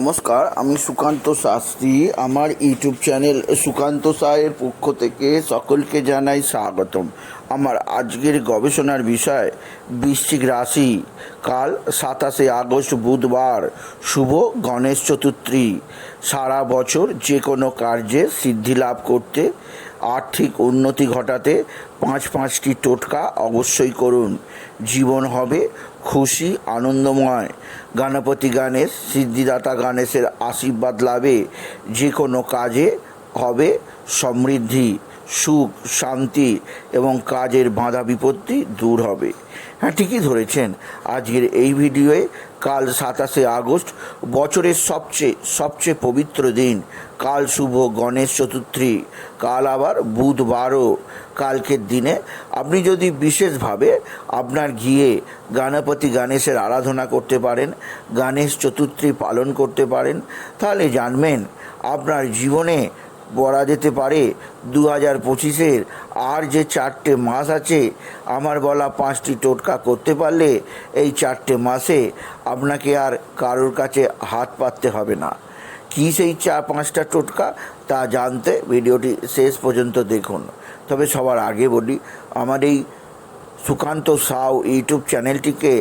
নমস্কার, আমি সুকান্ত শাস্ত্রী। আমার ইউটিউব চ্যানেল সুকান্ত সায়ের পক্ষ থেকে সকলকে জানাই স্বাগতম। আমার আজকের গবেষণার বিষয়, বৃশ্চিক রাশি। কাল সাতাশে আগস্ট বুধবার। শুভ গণেশ চতুর্থী। সারা বছর যে কোনো কার্যে সিদ্ধি লাভ করতে আর্থিক উন্নতি ঘটাতে পাঁচ পাঁচটি টোটকা অবশ্যই করুন। জীবন হবে খুশি, আনন্দময়। গণপতি গণেশ সিদ্ধিদাতা গণেশের আশীর্বাদ লাভে যে কোনো কাজে হবে সমৃদ্ধি। সুখ, শান্তি এবং কাজের বাঁধা বিপত্তি দূর হবে। হ্যাঁ ঠিকই ধরেছেন। আজকের এই ভিডিওয়ে কাল সাতাশে আগস্ট বছরের সবচেয়ে সবচেয়ে পবিত্র দিন। কাল শুভ গণেশ চতুর্থী, কাল আবার বুধবারও। কালকের দিনে আপনি যদি বিশেষভাবে আপনার গিয়ে গণপতি গণেশের আরাধনা করতে পারেন, গণেশ চতুর্থী পালন করতে পারেন, তাহলে জানবেন আপনার জীবনে বলা যেতে পারে দু হাজার পঁচিশের। আর যে চারটে মাস আছে, আমার বলা পাঁচটি টোটকা করতে পারলে এই চারটে মাসে আপনাকে আর কারোর কাছে হাত পাততে হবে না। কী সেই চা পাঁচটা টোটকা, তা জানতে ভিডিওটি শেষ পর্যন্ত দেখুন। তবে সবার আগে বলি, আমার এই সুকান্ত সাউ ইউটিউব চ্যানেলটিকে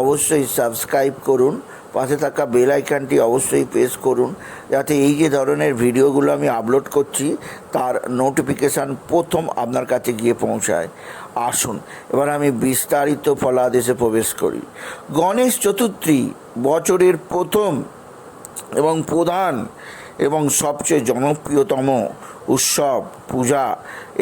অবশ্যই সাবস্ক্রাইব করুন পাশে থাকা বেল আইকনটি অবশ্যই প্রেস করুন, যাতে এই যে ধরনের ভিডিওগুলো আমি আপলোড করছি, তার নোটিফিকেশান প্রথম আপনার কাছে গিয়ে পৌঁছায়। আসুন, এবার আমি বিস্তারিত ফলাদেশে প্রবেশ করি। গণেশ চতুর্থী বছরের প্রথম এবং প্রধান এবং সবচেয়ে জনপ্রিয়তম উৎসব পূজা।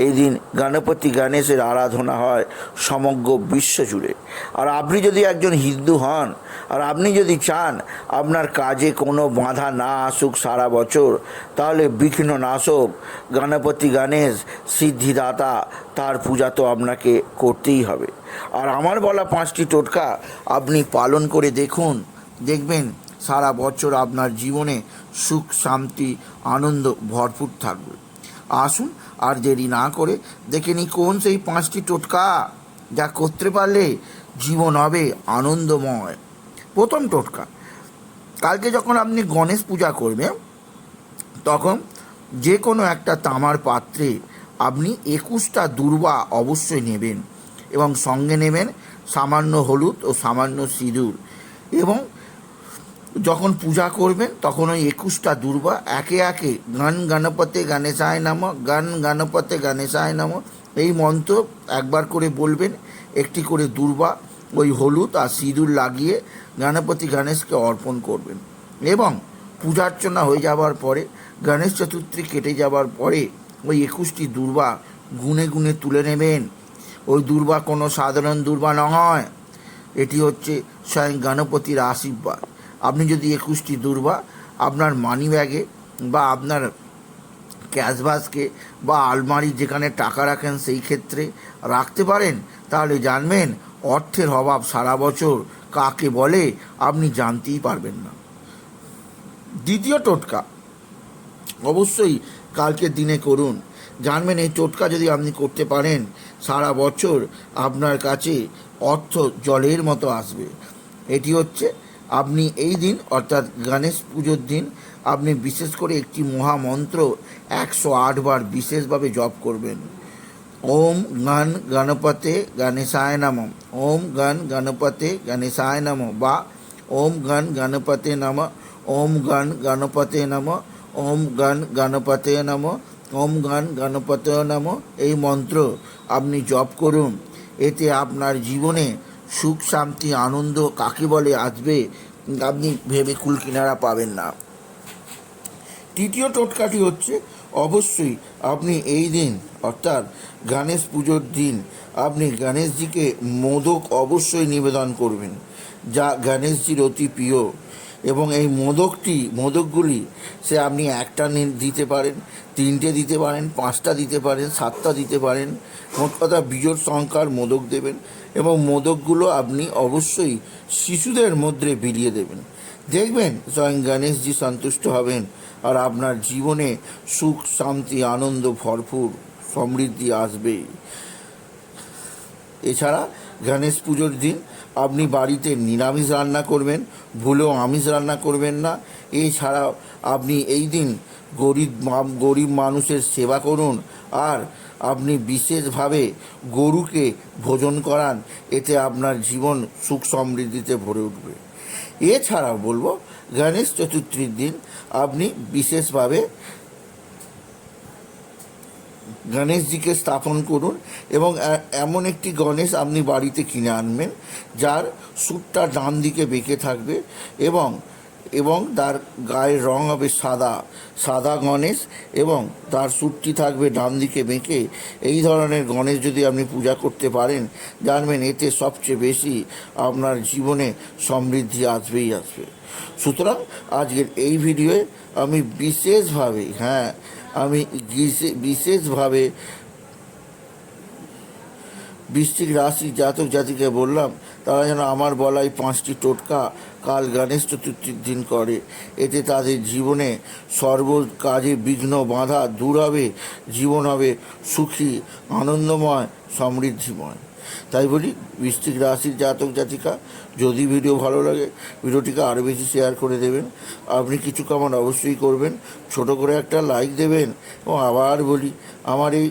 এই দিন গণপতি গণেশের আরাধনা হয় সমগ্র বিশ্ব জুড়ে। আর আপনি যদি একজন হিন্দু হন আর আপনি যদি চান আপনার কাজে কোনো বাধা না আসুক সারা বছর, তাহলে বিঘ্ন নাশক গণপতি গণেশ, সিদ্ধিদাতা, তার পূজা তো আপনাকে করতেই হবে। আর আমার বলা পাঁচটি টোটকা আপনি পালন করে দেখুন, দেখবেন সারা বছর আপনার জীবনে সুখ, শান্তি, আনন্দ ভরপুর থাকবে। আসুন আর দেরি না করে দেখে নিই কোন সেই পাঁচটি টোটকা যা করতে পারলে জীবন হবে আনন্দময়। প্রথম টোটকা। কালকে যখন আপনি গণেশ পূজা করবেন, তখন যে কোনো একটা তামার পাত্রে আপনি একুশটা দুর্বা অবশ্যই নেবেন এবং সঙ্গে নেবেন সামান্য হলুদ ও সামান্য সিঁদুর এবং যখন পূজা করবেন, তখন ওই একুশটা দুর্বা একে একে গান গণপতে গণেশায় নাম, গান গণপতে গণেশায় নাম, এই মন্ত্র একবার করে বলবেন, একটি করে দুর্বা ওই হলুদ আর সিঁদুর লাগিয়ে গণপতি গণেশকে অর্পণ করবেন। এবং পূজার্চনা হয়ে যাওয়ার পরে, গণেশ চতুর্থী কেটে যাওয়ার পরে ওই একুশটি দুর্বা গুনে গুনে তুলে নেবেন। ওই দুর্বা কোনো সাধারণ দুর্বা নয়। এটি হচ্ছে স্বয়ং গণপতির আশীর্বাদ। আপনি যদি একুশটি দুর্বা আপনার মানি ব্যাগে বা আপনার ক্যাশ বাস্কে বা আলমারি যেখানে টাকা রাখেন সেই ক্ষেত্রে রাখতে পারেন, তাহলে জানবেন অর্থের অভাব সারা বছর কাকে বলে আপনি জানতেই পারবেন না। দ্বিতীয় টোটকা। অবশ্যই কালকের দিনে করুন। জানবেন এই টোটকা যদি আপনি করতে পারেন, সারা বছর আপনার কাছে অর্থ জলের মতো আসবে। এটি হচ্ছে আপনি এই দিন, অর্থাৎ গণেশ পুজোর দিন, আপনি বিশেষ করে একটি মহামন্ত্র একশো আটবার বিশেষভাবে জপ করবেন। ওম গণ গণপতে গণেশায় নম। ওম গণ গণপতে গণেশায় নম বা ওম গণ গণপতে নম। ওম গণ গণপতে নম। ওম গণ গণপতে নম। ওম গণ গণপতে নম। এই মন্ত্র আপনি জপ করুন। এতে আপনার জীবনে সুখ, শান্তি, আনন্দ কাকে বলে আসবে আপনি ভেবে কুল কিনারা পাবেন না। তৃতীয় টোটকাটি হচ্ছে, অবশ্যই আপনি এই দিন, অর্থাৎ গণেশ পুজোর দিন, আপনি গণেশজিকে মোদক অবশ্যই নিবেদন করবেন, যা গণেশজির অতি প্রিয়। এবং এই মোদকটি, মোদকগুলি সে আপনি একটা দিতে পারেন, তিনটে দিতে পারেন, পাঁচটা দিতে পারেন, সাতটা দিতে পারেন, মোট কথা বিজোর সংখ্যার মোদক দেবেন এবং মোদকগুলো আপনি অবশ্যই শিশুদের মধ্যে বিলিয়ে দেবেন। দেখবেন স্বয়ং গণেশজি সন্তুষ্ট হবেন আর আপনার জীবনে সুখ, শান্তি, আনন্দ, ভরপুর সমৃদ্ধি আসবে। এছাড়া গণেশ পুজোর দিন আপনি বাড়িতে নিরামিষ রান্না করবেন, ভুলেও আমিষ রান্না করবেন না। এছাড়াও আপনি এই দিন গরিব গরিব মানুষের সেবা করুন আর আপনি বিশেষভাবে গরুকে ভোজন করান, এতে আপনার জীবন সুখ সমৃদ্ধিতে ভরে উঠবে। এছাড়াও বলব, গণেশ চতুর্থীর দিন আপনি বিশেষভাবে গণেশজিকে স্থাপন করুন এবং এমন একটি গণেশ আপনি বাড়িতে কিনে আনবেন, যার সুটটা ডান দিকে বেঁকে থাকবে এবং এবং তার গায়ের রং হবে সাদা সাদা গণেশ এবং তার সুটটি থাকবে ডান দিকে বেঁকে। এই ধরনের গণেশ যদি আপনি পূজা করতে পারেন, জানবেন এতে সবচেয়ে বেশি আপনার জীবনে সমৃদ্ধি আসবেই আসবে। সুতরাং আজকের এই ভিডিওয়ে আমি বিশেষভাবে হ্যাঁ আমি বিশেষভাবে বৃশ্চিক রাশি জাতক জাতিকে বললাম, তারা যেন আমার বলাই পাঁচটি টোটকা কাল গণেশ চতুর্থীর দিন করে। এতে তাদের জীবনে সর্ব কাজে বিঘ্ন বাধা দূর হবে, জীবন হবে সুখী, আনন্দময়, সমৃদ্ধিময়। তাই বলি, বৃশ্চিক রাশির জাতক জাতিকা, যদি ভিডিও ভালো লাগে, ভিডিওটিকে আরও বেশি শেয়ার করে দেবেন। আপনি কিছু কামান অবশ্যই করবেন। ছোট করে একটা লাইক দেবেন। এবং আবার বলি, আমার এই